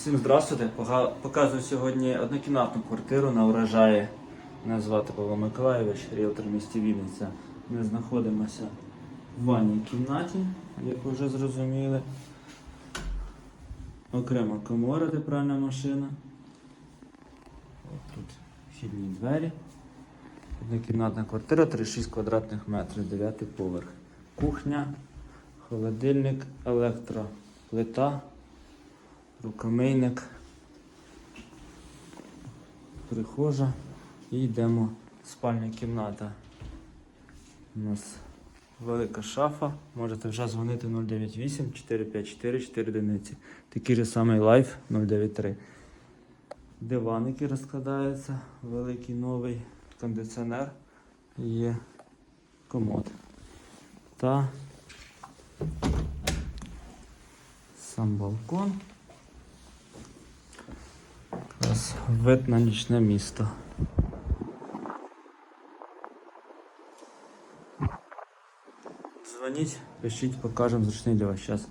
Всім здравствуйте. Показую сьогодні однокімнатну квартиру на урожаї. Мене звати Павло Миколаєвич, ріелтор в місті Вінниця. Ми знаходимося в ванній кімнаті, як ви вже зрозуміли. Окрема комора, де пральна машина. Тут вхідні двері. Однокімнатна квартира, 36 квадратних метрів, 9 поверх. Кухня, холодильник, електроплита, рукомийник, прихожа і йдемо в спальня кімната. У нас велика шафа. Можете вже дзвонити 098 454 4 одиниці. Такий же самий лайф 093. Диван, який розкладається, великий новий кондиціонер. Є комод. Та сам балкон. Якраз вид на нічне місто. Дзвоніть, пишіть, покажемо зручний для вас час.